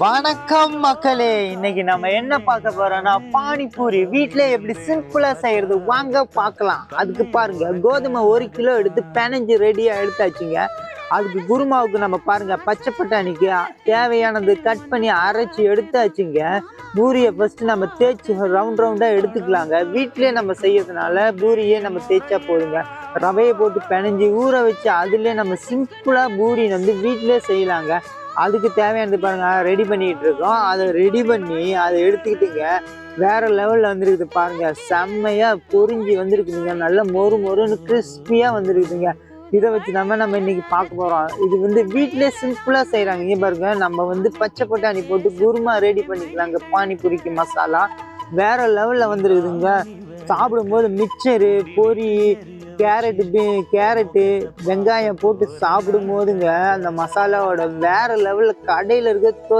வணக்கம் மக்களே இன்னைக்கு நம்ம என்ன பார்க்க போறோம்னா பானிபூரி. வீட்ல எப்படி சிம்பிளா செய்யறது வாங்க பார்க்கலாம். அதுக்கு பாருங்க கோதுமை ஒரு கிலோ எடுத்து பெனஞ்சு ரெடியா எடுத்தாச்சுங்க. அதுக்கு குருமாவுக்கு நம்ம பாருங்க பச்சை பட்டாணிக்கு தேவையானது கட் பண்ணி அரைச்சி எடுத்தாச்சுங்க. பூரியை ஃபர்ஸ்ட் நம்ம தேய்ச்சி ரவுண்ட் ரவுண்டா எடுத்துக்கலாங்க. வீட்டிலே நம்ம செய்யறதுனால பூரியே நம்ம தேய்ச்சா போதுங்க. ரவையை போட்டு பிணைஞ்சி ஊற வச்சு அதுலேயே நம்ம சிம்பிளா பூரி வந்து வீட்டிலே செய்யலாங்க. அதுக்கு தேவையானது பாருங்கள் ரெடி பண்ணிக்கிட்டு இருக்கோம். அதை ரெடி பண்ணி அதை எடுத்துக்கிட்டுங்க. வேறு லெவலில் வந்துருக்குது பாருங்க. செம்மையாக பொறிஞ்சி வந்திருக்குதுங்க. நல்ல மொறு மொறுன்னு கிறிஸ்பியாக வந்துருக்குதுங்க. இதை வச்சு நம்ம நம்ம இன்றைக்கி பார்க்க போகிறோம் இது வந்து வீட்டிலே சிம்பிளாக செய்கிறாங்க இங்கே பாருங்க நம்ம வந்து பச்சை பட்டாணி போட்டு குருமா ரெடி பண்ணிக்கலாங்க. பானிபூரிக்கு மசாலா. வேறு லெவலில் வந்துருக்குதுங்க. சாப்பிடும்போது மிச்சரு பொரி கேரட்டு பீ கேரட்டு வெங்காயம் போட்டு சாப்பிடும் போதுங்க அந்த மசாலாவோட வேற லெவலில் கடையில் இருக்க தோ